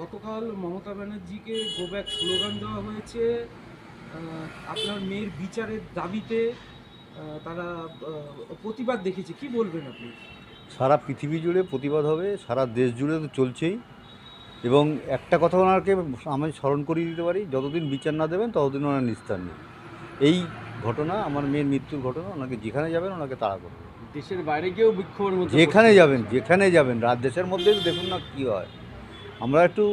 গতকাল মমতা ব্যানার্জিকে go back slogan দেওয়া হয়েছে। আপনার মেয়ের বিচারের দাবিতে তারা প্রতিবাদ দেখেছে কি বলবেন আপনি? সারা পৃথিবী জুড়ে প্রতিবাদ হবে সারা দেশ জুড়ে তো চলছেই। এবং একটা কথা ওনাকে আমি স্মরণ করিয়ে দিতে পারি যতদিন বিচার না দেবেন ততদিন ওনার নিস্তার নেই। এই ঘটনা আমার মেয়ের মৃত্যুর ঘটনা ওনাকে যেখানে যাবেন ওনাকে তাড়া করবে দেশের বাইরে গিয়েও বিক্ষোভের মধ্যে যেখানে যাবেন যেখানে যাবেন রাত দেশের মধ্যে দেখুন না কী হয়। আমরা একটু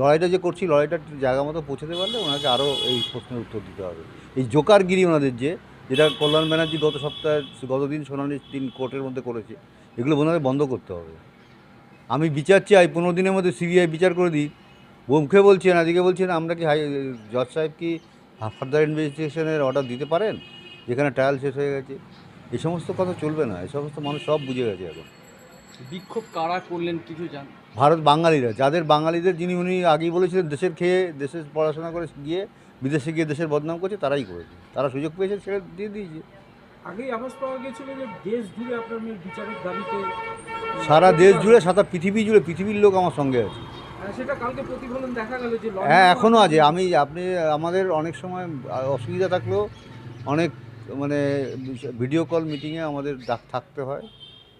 লড়াইটা যে করছি, লড়াইটা জায়গা মতো পৌঁছাতে পারলে ওনাকে আরও এই প্রশ্নের উত্তর দিতে হবে। এই জোকারগিরি ওনাদের যে, যেটা কল্যাণ ব্যানার্জি গত সপ্তাহে, গতদিন শুনানি দিন কোর্টের মধ্যে করেছে, এগুলো ওনাদের বন্ধ করতে হবে। আমি বিচার চাই, পনেরো দিনের মধ্যে সিবিআই বিচার করে দিই মুখে বলছেন আজকে বলছেন আমরা কি হাই, জজ সাহেব কি ফার্দার ইনভেস্টিগেশনের অর্ডার দিতে পারেন? যেখানে ট্রায়াল শেষ হয়ে গেছে। এই সমস্ত কথা চলবে না, এই সমস্ত মানুষ সব বুঝে গেছে এখন। বিক্ষোভ কারা করলেন কিছু জান ভারত বাঙালিরা যাদের বাঙালিদের যিনি উনি আগেই বলেছিলেন দেশের খেয়ে দেশের পড়াশোনা করে গিয়ে বিদেশে গিয়ে দেশের বদনাম করছে তারাই করেছে তারা সুযোগ পেয়েছে সেটা দিয়ে দিয়েছে। আগেই আভাস পাওয়া গেছিল যে দেশ জুড়ে আপনার বিচারের দাবিতে সারা দেশ জুড়ে সারা পৃথিবী জুড়ে পৃথিবীর লোক আমার সঙ্গে আছে। সেটা কালকে প্রতিফলন দেখা গেল যে হ্যাঁ এখনও আছে। আমি আপনি আমাদের অনেক সময় অসুবিধা থাকলেও অনেক মানে ভিডিও কল মিটিংয়ে আমাদের ডাক থাকতে হয়।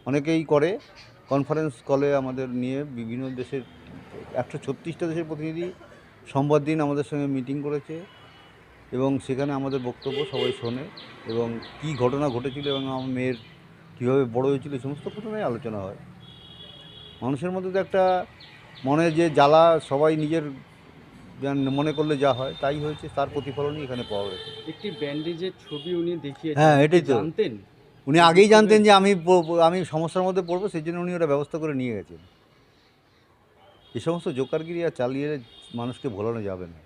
অনেকেই করে। কনফারেন্স কলে আমাদের নিয়ে বিভিন্ন দেশের একশো ছত্রিশটা দেশের প্রতিনিধি সোমবার দিন আমাদের সঙ্গে মিটিং করেছে এবং সেখানে আমাদের বক্তব্য সবাই শোনে এবং কী ঘটনা ঘটেছিল এবং আমার মেয়ের কীভাবে বড় হয়েছিল সমস্ত ঘটনায় আলোচনা হয়। মানুষের মধ্যে তো একটা মনে যে জ্বালা সবাই নিজের মনে করলে যা হয় তাই হয়েছে তার প্রতিফলনই এখানে পাওয়া গেছে। একটি ব্যান্ডেজের ছবি উনি দেখিয়েছেন হ্যাঁ, এটাই তো। জানতেন? উনি আগেই জানতেন যে আমি আমি সমস্যার মধ্যে পড়ব সেই জন্য উনি ওটা ব্যবস্থা করে নিয়ে গেছেন। এই সমস্ত জোকারগিরি আর চালিয়ে মানুষকে ভোলানো যাবে না।